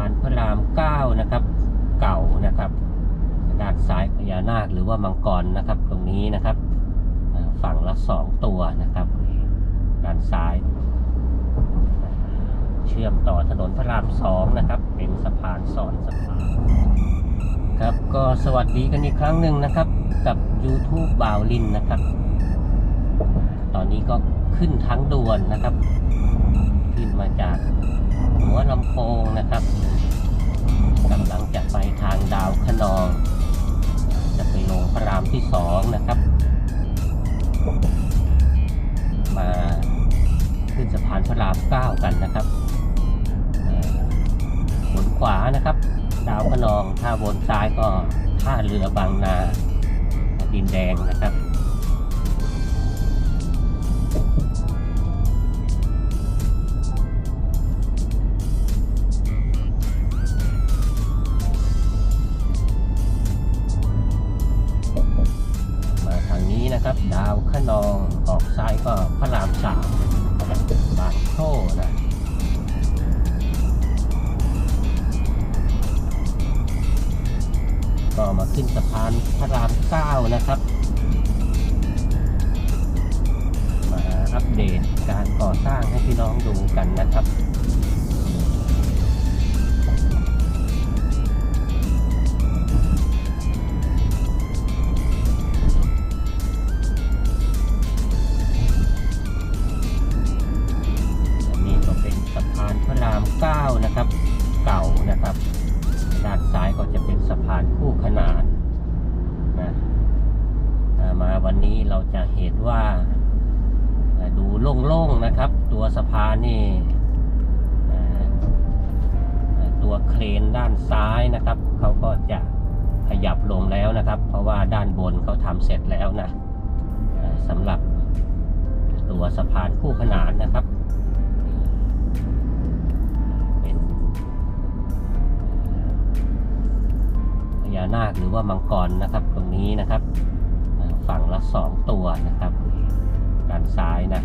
านพระรามเก้านะครับ เก่านะครับด้านซ้ายพญานาคหรือว่ามังกรนะครับ ตรงนี้นะครับฝั่งละสองตัวนะครับด้านซ้าย เชื่อมต่อถนนพระรามสองนะครับ เป็นสะพานซ้อนสะพานครับก็สวัสดีกันอีกครั้งหนึ่งนะครับ กับ YouTube บ่าวลินนะครับ ตอนนี้ก็ขึ้นทางด่วนนะครับ ขึ้นมาจาก หัวลำโพงนะครับกำลังจะไปทางดาวคะนอง จะไปลงพระรามที่สองนะครับ มาขึ้นสะพานพระรามเก้ากันนะครับเอ่อบนขวานะครับ ดาวคะนอง ถ้าบนซ้ายก็ท่าเรือบางนาดินแดงนะครับ นะครับ ดาวขนองออกซ้ายก็พระรามสามบางโท่นะก็มาขึ้นสะพานพระรามเก้านะครับ มาอัปเดตการก่อสร้างให้พี่น้องดูกันนะครับ คู่ขนานนะามาวันนี้เราจะเห็นว่าดูโล่งๆนะครับ ตัวสะพานนี่ตัวเครนด้านซ้ายนะครับเขาก็จะขยับลงแล้วนะครับ เพราะว่าด้านบนเขาทำเสร็จแล้วนะสำหรับตัวสะพานคู่ขนานนะครับ ญานาคหรือว่ามังกรนะครับ ตรงนี้นะครับฝั่งละสองตัวนะครับด้านซ้ายนะ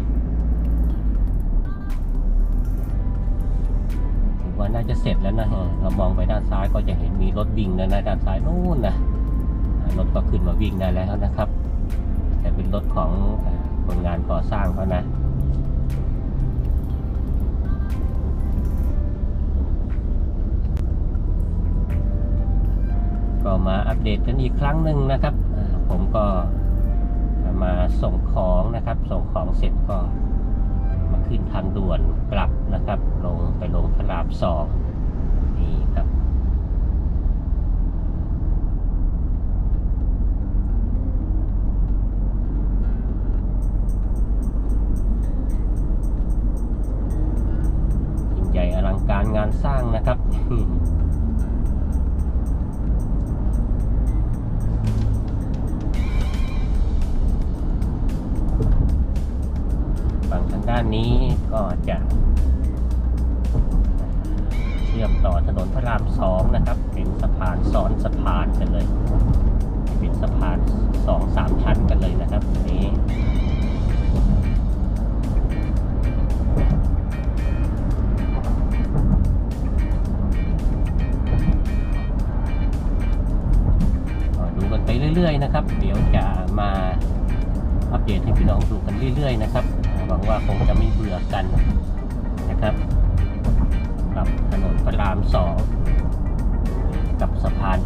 ถือว่าน่าจะเสร็จแล้วนะเรามองไปด้านซ้ายก็จะเห็นมีรถวิ่งแล้วนะด้านซ้ายนู่นนะรถก็ขึ้นมาวิ่งได้แล้วนะครับ แต่เป็นรถของคนงานก่อสร้างเขานะ ก็มาอัปเดตกันอีกครั้งหนึ่งนะครับ ผมก็มาส่งของนะครับ ส่งของเสร็จก็มาขึ้นทางด่วนกลับนะครับ ลงไปลงพระรามสองนี่ครับ นี้ก็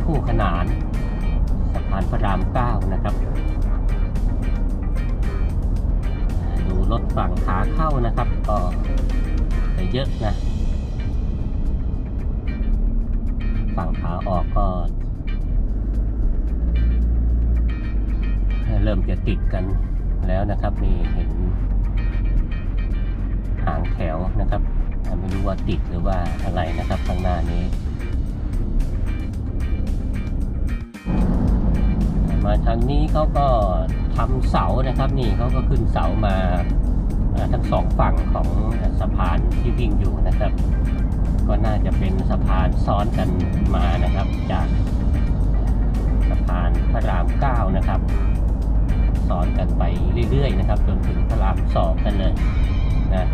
คู่ขนานสะพานพระรามเก้านะครับ ดูรถฝั่งขาเข้านะครับ ก็จะเยอะนะ ฝั่งขาออกก็ เริ่มจะติดกันแล้วนะครับนี่เห็นหางแถวนะครับไม่รู้ว่าติดหรือว่าอะไรนะครับข้างหน้านี้ มาทางนี้เขาก็ทำเสานะครับนี่เขาก็ขึ้นเสามาอ่าทั้งสองฝั่งของสะพานที่วิ่งอยู่นะครับ ก็น่าจะเป็นสะพานซ้อนกันมานะครับ จากสะพานพระรามเก้านะครับซ้อนกันไปเรื่อยๆนะครับ จนถึงพระรามสองกันเลยนะ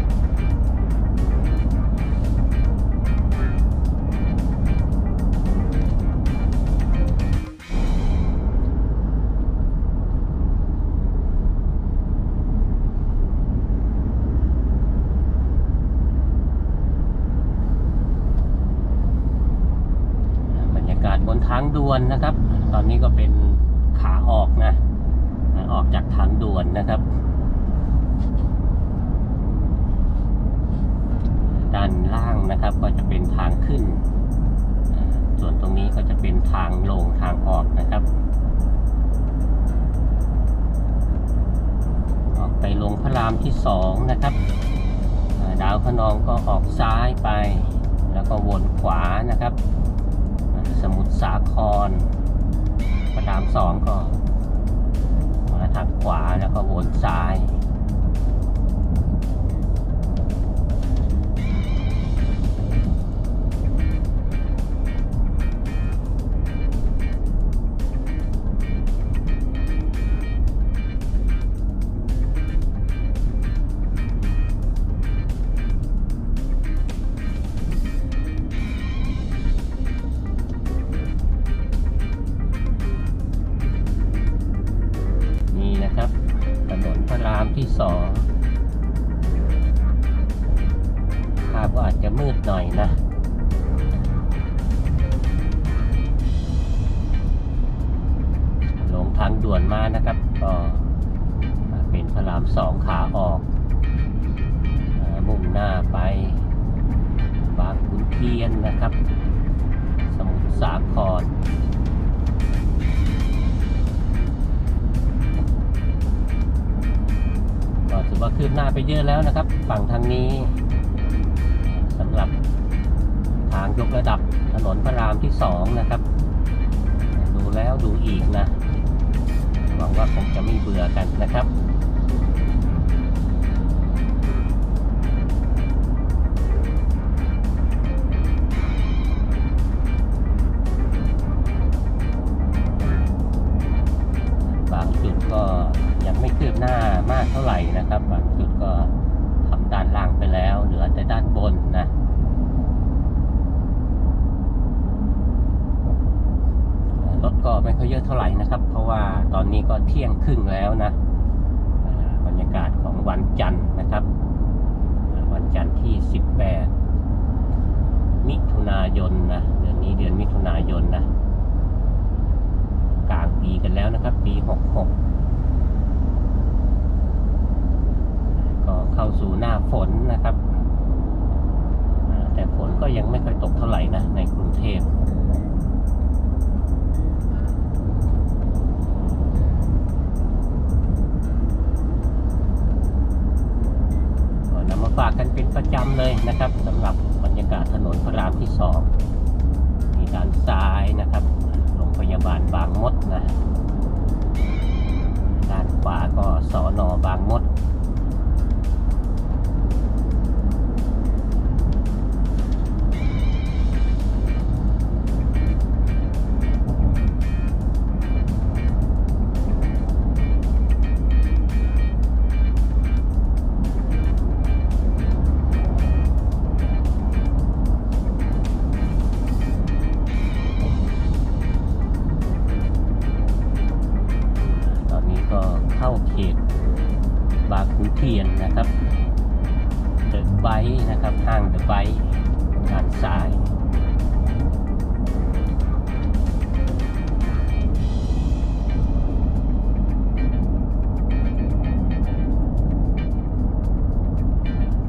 วนนะครับ ตอนนี้ก็เป็นขาออกนะออกจากทางด่วนนะครับ ด้านล่างนะครับก็จะเป็นทางขึ้น ส่วนตรงนี้ก็จะเป็นทางลงทางออกนะครับ ออกไปลงพระรามที่สองนะครับ ดาวพระนองก็ออกซ้ายไป แล้วก็วนขวานะครับ สาครพระรามสองก็มาทางขวาแล้วก็วนซ้ายางด่วนมานะครับ ก็เป็นพระรามสองขาออกมุ่งหน้าไป บางขุนเทียนนะครับ สมุทรสาครก็ถือว่าคืบหน้าไปเยอะแล้วนะครับ ฝั่งทางนี้สำหรับทางยกระดับถนนพระรามที่สองนะครับ ดูแล้วดูอีกนะ หวังว่าคงจะไม่เบื่อกันนะครับบางจุดก็ยังไม่คืบหน้ามากเท่าไหร่นะครับบางจุดก็ทำด้านล่างไปแล้ว เหลือแต่ด้านบนนะ รถก็ไม่ค่อย เยอะเท่าไหร่นะครับ เพราะว่าตอนนี้ก็เที่ยงครึ่งแล้วนะบรรยากาศของวันจันทร์นะครับ วันจันทร์ที่ 18 มิถุนายนนะเดือนนี้เดือนมิถุนายนนะกลางปีกันแล้วนะครับ ปี 66 ก็เข้าสู่หน้าฝนนะครับ แต่ฝนก็ยังไม่ค่อยตกเท่าไหร่นะในกรุงเทพ นะครับห้างเดอะไบด้านซ้าย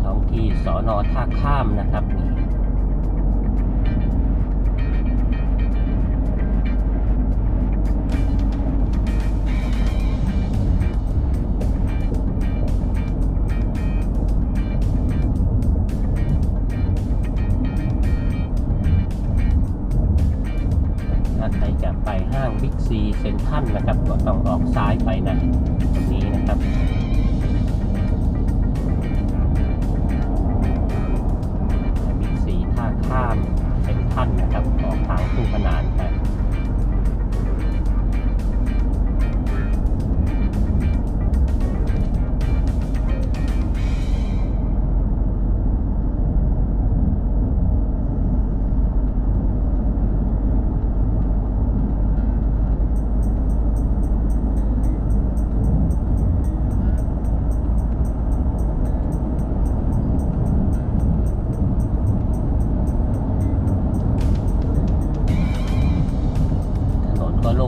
ท้องที่สอนอท่าข้ามนะครับ ถ้าใครจะไปห้างบิ๊กซีเซ็นทรัลนะครับ ก็ต้องออกซ้ายไปนะตรงนี้นะครับบิ๊กซีท่าข้ามเซ็นทรัลนะครับออกทางคู่ขนานไป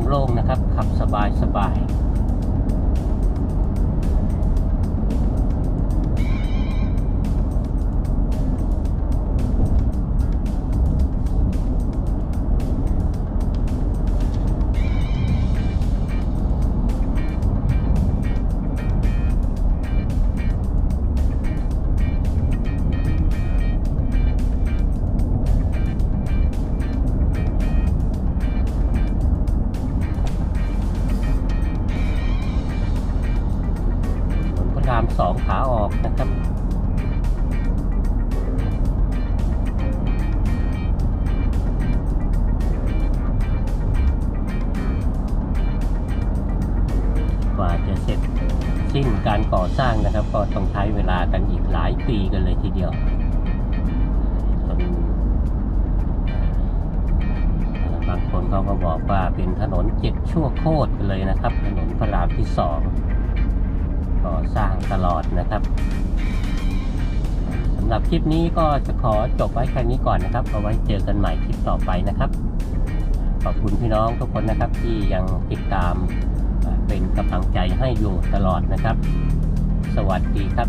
โล่งๆนะครับ ขับสบายสบาย อสร้างนะครับ ก็ต้องใช้เวลากันอีกหลายปีกันเลยทีเดียวบางคนเขาก็บอกว่าเป็นถนนเจ็ดชั่วโคตรกันเลยนะครับ ถนนพระรามที่สองก็สร้างตลอดนะครับสำหรับคลิปนี้ก็จะขอจบไว้แค่นี้ก่อนนะครับ เอาไว้เจอกันใหม่คลิปต่อไปนะครับ ขอบคุณพี่น้องทุกคนนะครับที่ยังติดตามเป็นกำลังใจให้อยู่ตลอดนะครับ สวัสดีครับ